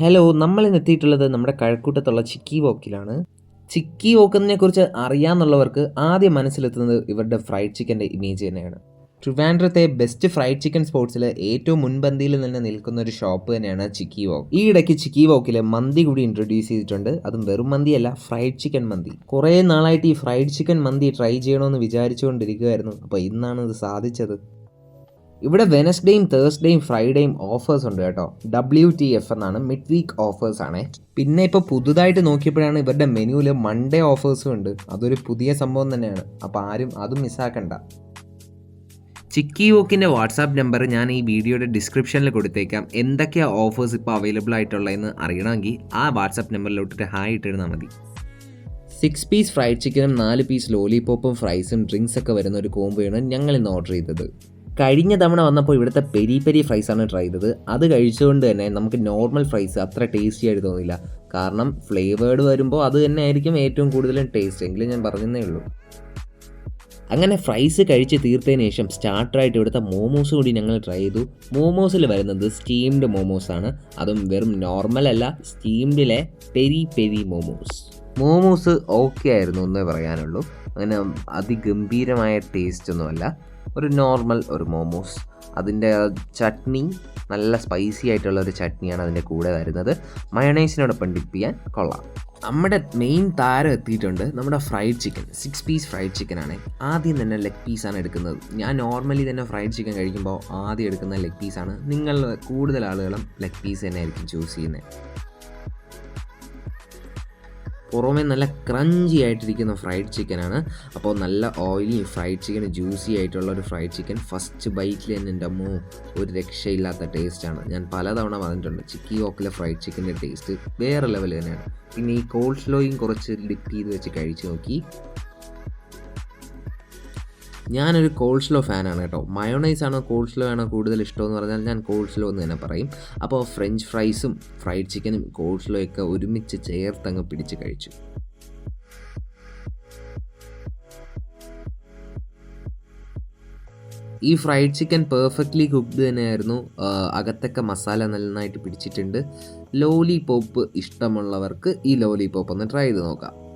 Hello നമ്മൾ ഇന്ന് എത്തിയിട്ടുള്ളത് നമ്മുടെ കഴക്കൂട്ടത്തുള്ള ചിക്കി വോക്കിലാണ്. ചിക്കി വോക്കിനെ കുറിച്ച് അറിയാമെന്നുള്ളവർക്ക് ആദ്യം മനസ്സിലെത്തുന്നത് ഇവരുടെ ഫ്രൈഡ് ചിക്കന്റെ ഇമേജ് തന്നെയാണ്. ട്രിവാൻഡ്രത്തെ ബെസ്റ്റ് ഫ്രൈഡ് ചിക്കൻ സ്പോർട്സിൽ ഏറ്റവും മുൻപന്തിയിൽ തന്നെ നിൽക്കുന്ന ഒരു ഷോപ്പ് തന്നെയാണ് ചിക്കി വോക്ക്. ഈ ഇടയ്ക്ക് ചിക്കി വോക്കിൽ മന്തി കൂടി ഇൻട്രൊഡ്യൂസ് ചെയ്തിട്ടുണ്ട്. അതും വെറും മന്തിയല്ല ഫ്രൈഡ് ചിക്കൻ മന്തി. കുറേ നാളായിട്ട് ഈ ഫ്രൈഡ് ചിക്കൻ മന്തി ട്രൈ ചെയ്യണമെന്ന് വിചാരിച്ചുകൊണ്ടിരിക്കുകയായിരുന്നു അപ്പോൾ ഇന്നാണ് ഇത് സാധിച്ചത്. ഇവിടെ വെനസ്ഡേയും തേഴ്സ്ഡേയും ഫ്രൈഡേയും ഓഫേഴ്സ് ഉണ്ട് കേട്ടോ. ഡബ്ല്യു ടി എഫ് എന്നാണ് മിഡ് വീക്ക് ഓഫേഴ്സ് ആണ്. പിന്നെ ഇപ്പോൾ പുതുതായിട്ട് നോക്കിയപ്പോഴാണ് ഇവരുടെ മെനുവിൽ മൺഡേ ഓഫേഴ്സും ഉണ്ട്. അതൊരു പുതിയ സംഭവം തന്നെയാണ്. അപ്പോൾ ആരും അതും മിസ്സാക്കണ്ട ചിക്കി വോക്കിന്റെ വാട്സാപ്പ് നമ്പർ ഞാൻ ഈ വീഡിയോയുടെ ഡിസ്ക്രിപ്ഷനിൽ കൊടുത്തേക്കാം. എന്തൊക്കെയാണ് ഓഫേഴ്സ് ഇപ്പോൾ അവൈലബിൾ ആയിട്ടുള്ളതെന്ന് അറിയണമെങ്കിൽ ആ വാട്സാപ്പ് നമ്പറിലോട്ടിട്ട് ഹായ് ഇട്ടിരുന്നാൽ മതി. സിക്സ് പീസ് ഫ്രൈഡ് ചിക്കനും നാല് പീസ് ലോലിപോപ്പും ഫ്രൈസും ഡ്രിങ്ക്സ് ഒക്കെ വരുന്ന ഒരു കോംബോയാണ് ഞങ്ങൾ ഇന്ന് ഓർഡർ ചെയ്തത്. കഴിഞ്ഞ തവണ വന്നപ്പോൾ ഇവിടുത്തെ പെരി പെരി ആണ് ട്രൈ ചെയ്തത്. അത് കഴിച്ചുകൊണ്ട് തന്നെ നമുക്ക് നോർമൽ ഫ്രൈസ് അത്ര ടേസ്റ്റി ആയിട്ട് തോന്നില്ല കാരണം ഫ്ലേവേർഡ് വരുമ്പോൾ അത് തന്നെ ആയിരിക്കും ഏറ്റവും കൂടുതലും ടേസ്റ്റ് എങ്കിലും ഞാൻ പറഞ്ഞതേ ഉള്ളൂ. അങ്ങനെ ഫ്രൈസ് കഴിച്ച് തീർത്തതിന് ശേഷം സ്റ്റാർട്ടറായിട്ട് ഇവിടുത്തെ മോമോസ് കൂടി ഞങ്ങൾ ട്രൈ ചെയ്തു. മോമോസിൽ വരുന്നത് സ്റ്റീംഡ് മോമോസ് ആണ്. അതും വെറും നോർമൽ അല്ല സ്റ്റീംഡിലെ peri peri momos momos okay ആയിരുന്നു എന്നേ പറയാനുള്ളൂ. അങ്ങനെ അതിഗംഭീരമായ ടേസ്റ്റ് ഒന്നുമല്ല. ഒരു നോർമൽ ഒരു മോമോസ് അതിന്റെ ചട്നി നല്ല സ്പൈസി ആയിട്ടുള്ള ഒരു ചട്നിയാണ് അതിന്റെ കൂടെ വരുന്നത്. മയണൈസിനോടൊപ്പം ഡിപ്പ് ചെയ്യാൻ കൊള്ളാം. നമ്മുടെ മെയിൻ താരം എത്തിയിട്ടുണ്ട് നമ്മുടെ fried chicken six piece fried chicken ആണ്. ആദ്യം തന്നെ ലെഗ് പീസാണ് എടുക്കുന്നത്. ഞാൻ നോർമലി തന്നെ ഫ്രൈഡ് ചിക്കൻ കഴിക്കുമ്പോൾ ആദ്യം എടുക്കുന്ന ലെഗ് പീസാണ് നിങ്ങൾ കൂടുതൽ ആളുകളും ലെഗ് പീസ് തന്നെ ആയിരിക്കും ചൂസ് ചെയ്യുന്നത്. പുറമേ നല്ല ക്രഞ്ചി ആയിട്ടിരിക്കുന്ന ഫ്രൈഡ് ചിക്കനാണ് അപ്പോൾ നല്ല ഓയിലി ഫ്രൈഡ് ചിക്കൻ ജ്യൂസി ആയിട്ടുള്ള ഒരു ഫ്രൈഡ് ചിക്കൻ ഫസ്റ്റ് ബൈറ്റിൽ തന്നെ എന്റെ അമ്മോ ഒരു രക്ഷയില്ലാത്ത ടേസ്റ്റാണ് ഞാൻ പലതവണ പറഞ്ഞിട്ടുണ്ട് ചിക്കി ഓക്കിലെ ഫ്രൈഡ് ചിക്കന്റെ ടേസ്റ്റ് വേറെ ലെവൽ തന്നെയാണ്. പിന്നെ ഈ കോൾഡ് സ്ലോയും കുറച്ച് ഡിപ്പ് ചെയ്ത് വെച്ച് കഴിച്ച് നോക്കി. ഞാനൊരു കോൾസ്ലോ സ്ലോ ഫാനാണ് കേട്ടോ. മയോണൈസ് ആണോ കോൾസ്ലോ സ്ലോ ആണോ കൂടുതൽ ഇഷ്ടമെന്ന് പറഞ്ഞാൽ ഞാൻ കോൾസ്ലോ സ്ലോ എന്ന് തന്നെ പറയും. അപ്പോൾ ഫ്രഞ്ച് ഫ്രൈസും ഫ്രൈഡ് ചിക്കനും കോൾസ്ലോയൊക്കെ ഒരുമിച്ച് ചേർത്തങ്ങ് പിടിച്ച് കഴിച്ചു. ഈ ഫ്രൈഡ് ചിക്കൻ പെർഫെക്റ്റ്ലി കുക്ക്ഡ് തന്നെയായിരുന്നു. അകത്തൊക്കെ മസാല നന്നായിട്ട് പിടിച്ചിട്ടുണ്ട്. ലോലിപോപ്പ് ഇഷ്ടമുള്ളവർക്ക് ഈ ലോലിപോപ്പ് ഒന്ന് ട്രൈ ചെയ്ത് നോക്കാം.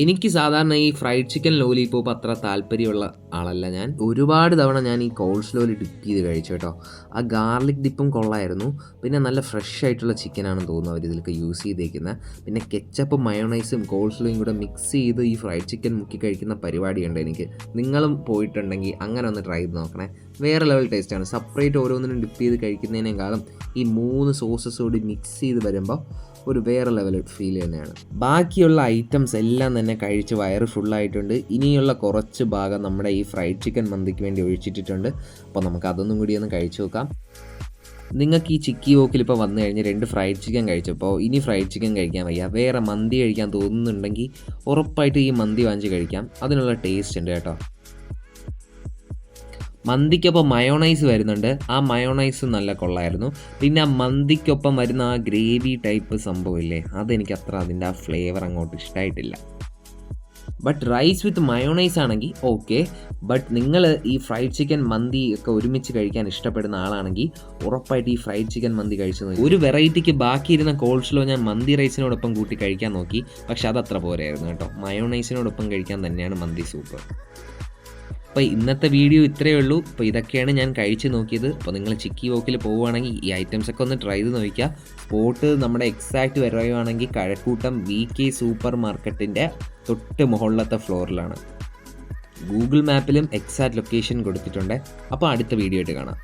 എനിക്ക് സാധാരണ ഈ ഫ്രൈഡ് ചിക്കൻ ലോലിപോപ്പ് അത്ര താല്പര്യമുള്ള ആളല്ല ഞാൻ. ഒരുപാട് തവണ ഞാൻ ഈ കോൾസ് ലോലി ഡിപ്പ് ചെയ്ത് കഴിച്ചു കേട്ടോ. ആ ഗാർലിക് ഡിപ്പും കൊള്ളായിരുന്നു. പിന്നെ നല്ല ഫ്രഷ് ആയിട്ടുള്ള ചിക്കനാണെന്ന് തോന്നുന്നു അവർ ഇതിലൊക്കെ യൂസ് ചെയ്തേക്കുന്നത് പിന്നെ കെച്ചപ്പും മയോണൈസും കോൾസ്ലോയും കൂടെ മിക്സ് ചെയ്ത് ഈ ഫ്രൈഡ് ചിക്കൻ മുക്കി കഴിക്കുന്ന പരിപാടിയുണ്ട് എനിക്ക്. നിങ്ങളും പോയിട്ടുണ്ടെങ്കിൽ അങ്ങനെ ഒന്ന് ട്രൈ ചെയ്ത് നോക്കണേ. വേറെ ലെവൽ ടേസ്റ്റാണ് സെപ്പറേറ്റ് ഓരോന്നിനും ഡിപ്പ് ചെയ്ത് കഴിക്കുന്നതിനേക്കാളും ഈ മൂന്ന് സോസസ് കൂടി മിക്സ് ചെയ്ത് വരുമ്പോൾ ഒരു വേറെ ലെവൽ ഫീൽ തന്നെയാണ്. ബാക്കിയുള്ള ഐറ്റംസ് എല്ലാം തന്നെ കഴിച്ച് വയറ് ഫുള്ളായിട്ടുണ്ട് ഇനിയുള്ള കുറച്ച് ഭാഗം നമ്മുടെ ഈ ഫ്രൈഡ് ചിക്കൻ മന്തിക്ക് വേണ്ടി ഒഴിച്ചിട്ടിട്ടുണ്ട്. അപ്പോൾ നമുക്ക് അതൊന്നും കൂടി ഒന്ന് കഴിച്ചു നോക്കാം. നിങ്ങൾക്ക് ഈ ചിക്കി വോക്കിൽ ഇപ്പോൾ വന്നു കഴിഞ്ഞ് രണ്ട് ഫ്രൈഡ് ചിക്കൻ കഴിച്ചപ്പോൾ ഇനി ഫ്രൈഡ് ചിക്കൻ കഴിക്കാൻ വയ്യ. വേറെ മന്തി കഴിക്കാൻ തോന്നുന്നുണ്ടെങ്കിൽ ഉറപ്പായിട്ട് ഈ മന്തി വാങ്ങിച്ച് കഴിക്കാം. അതിനുള്ള ടേസ്റ്റ് ഉണ്ട് കേട്ടോ. മന്തിക്കൊപ്പം മയോണൈസ് വരുന്നുണ്ട്. ആ മയോണൈസ് നല്ല കൊള്ളായിരുന്നു. പിന്നെ ആ മന്തിക്കൊപ്പം വരുന്ന ആ ഗ്രേവി ടൈപ്പ് സംഭവമില്ലേ? അതെനിക്ക് അത്ര അതിന്റെ ആ ഫ്ലേവർ അങ്ങോട്ട് ഇഷ്ടമായിട്ടില്ല ബട്ട് റൈസ് വിത്ത് മയോണൈസ് ആണെങ്കിൽ ഓക്കെ ബട്ട് നിങ്ങൾ ഈ ഫ്രൈഡ് ചിക്കൻ മന്തി ഒക്കെ ഒരുമിച്ച് കഴിക്കാൻ ഇഷ്ടപ്പെടുന്ന ആളാണെങ്കിൽ ഉറപ്പായിട്ട് ഈ ഫ്രൈഡ് ചിക്കൻ മന്തി കഴിച്ചു നോക്കി. ഒരു വെറൈറ്റിക്ക് ബാക്കിയിരുന്ന കോൾസിലോ സ്ലോ ഞാൻ മന്തി റൈസിനോടൊപ്പം കൂട്ടി കഴിക്കാൻ നോക്കി. പക്ഷെ അത് അത്ര പോരായിരുന്നു കേട്ടോ. മയോണൈസിനോടൊപ്പം കഴിക്കാൻ തന്നെയാണ് മന്തി സൂപ്പർ അപ്പോൾ ഇന്നത്തെ വീഡിയോ ഇത്രയേ ഉള്ളൂ. അപ്പോൾ ഇതൊക്കെയാണ് ഞാൻ കഴിച്ച് നോക്കിയത്. അപ്പോൾ നിങ്ങൾ ചിക്കി വോക്കിൽ പോവുകയാണെങ്കിൽ ഈ ഐറ്റംസ് ഒക്കെ ഒന്ന് ട്രൈ ചെയ്ത് നോക്കുക പോട്ട് നമ്മുടെ എക്സാക്റ്റ് വരുവാണെങ്കിൽ കഴക്കൂട്ടം വി കെ സൂപ്പർ മാർക്കറ്റിന്റെ തൊട്ട് മുകളിലത്തെ ഫ്ലോറിലാണ്. ഗൂഗിൾ മാപ്പിലും എക്സാക്ട് ലൊക്കേഷൻ കൊടുത്തിട്ടുണ്ട്. അപ്പോൾ അടുത്ത വീഡിയോ ആയിട്ട് കാണാം.